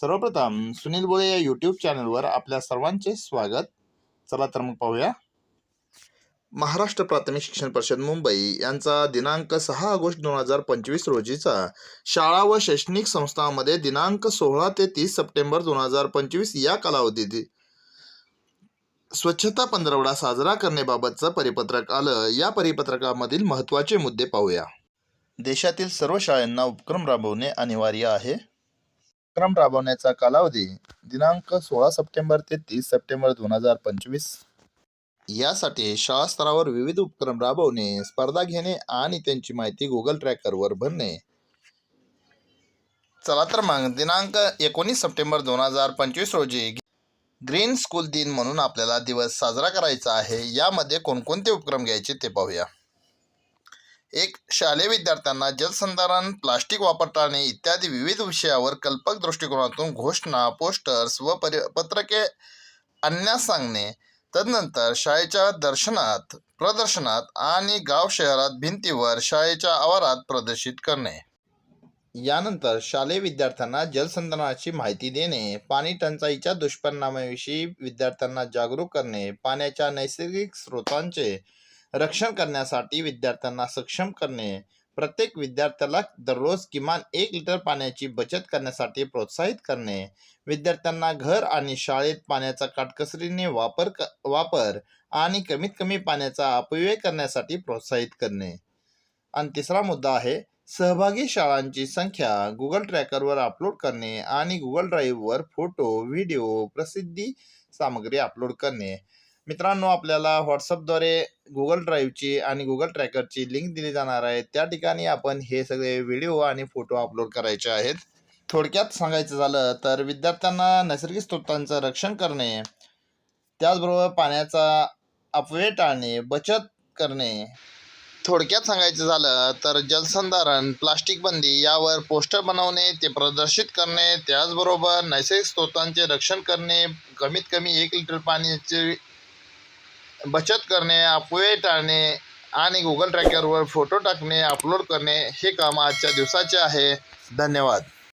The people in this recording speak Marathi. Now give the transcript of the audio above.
सर्वप्रथम सुनील बोळे या यूट्यूब चॅनलवर आपल्या सर्वांचे स्वागत. चला तर मग पाहूया. महाराष्ट्र प्राथमिक शिक्षण परिषद मुंबई यांचा दिनांक सहा ऑगस्ट दोन हजार पंचवीस रोजीचा शाळा व शैक्षणिक संस्थांमध्ये दिनांक सोळा ते तीस सप्टेंबर दोन हजार पंचवीस या कालावधीत स्वच्छता पंधरवडा साजरा करण्याबाबतचं परिपत्रक आलं. या परिपत्रकामधील महत्त्वाचे मुद्दे पाहूया. देशातील सर्व शाळांना उपक्रम राबवणे अनिवार्य आहे. उपक्रम राबवण्याचा कालावधी दिनांक सोळा सप्टेंबर ते तीस सप्टेंबर दोन हजार पंचवीस. यासाठी शाळा स्तरावर विविध उपक्रम राबवणे स्पर्धा घेणे आणि त्यांची माहिती गुगल ट्रॅकरवर भरणे. चला तर मग दिनांक एकोणीस सप्टेंबर दोन हजार पंचवीस रोजी ग्रीन स्कूल दिन म्हणून आपल्याला दिवस साजरा करायचा आहे. यामध्ये कोणकोणते उपक्रम घ्यायचे ते पाहूया. एक शालेय विद्यार्थ्यांना जलसंधारण प्लास्टिक वापर टाळणे इत्यादी विविध विषयावर कल्पक दृष्टिकोनातून घोषणा पोस्टर्स व परि पत्रके आणण्यास सांगणे. तदनंतर शाळेच्या दर्शनात प्रदर्शनात आणि गाव शहरात भिंतीवर शाळेच्या आवारात प्रदर्शित करणे. यानंतर शालेय विद्यार्थ्यांना जलसंधारणाची माहिती देणे. पाणी टंचाईच्या दुष्परिणामाविषयी विद्यार्थ्यांना जागरूक करणे. पाण्याच्या नैसर्गिक स्रोतांचे रक्षण करण्यासाठी विद्यार्थ्यांना सक्षम करणे. प्रत्येक विद्यार्थ्याला दररोज किमान एक लिटर पाण्याची बचत करण्यासाठी प्रोत्साहित करणे. विद्यार्थ्यांना घर आणि शाळेत पाण्याचा काटकसरीने वापर क वापर आणि कमीत कमी पाण्याचा अपव्यय करण्यासाठी प्रोत्साहित करणे. आणि तिसरा मुद्दा आहे सहभागी शाळांची संख्या गुगल ट्रॅकरवर अपलोड करणे आणि गुगल ड्राईव्हवर फोटो व्हिडिओ प्रसिद्धी सामग्री अपलोड करणे. मित्रांनो आपल्याला व्हॉट्सअपद्वारे गुगल ड्राईव्हची आणि गुगल ट्रॅकरची लिंक दिली जाणार आहे. त्या ठिकाणी आपण हे सगळे व्हिडिओ आणि फोटो अपलोड करायचे आहेत. थोडक्यात सांगायचं झालं तर विद्यार्थ्यांना नैसर्गिक स्रोतांचं रक्षण करणे त्याचबरोबर पाण्याचा अपव्यय टाळणे बचत करणे. थोडक्यात सांगायचं झालं तर जलसंधारण प्लास्टिक बंदी यावर पोस्टर बनवणे ते प्रदर्शित करणे त्याचबरोबर नैसर्गिक स्रोतांचे रक्षण करणे कमीत कमी एक लिटर पाण्याचे बचत करणे अपव्यय टाळणे आणि गुगल ट्रॅकरवर फोटो टाकणे अपलोड करणे हे काम आजच्या दिवसाचे आहे. धन्यवाद.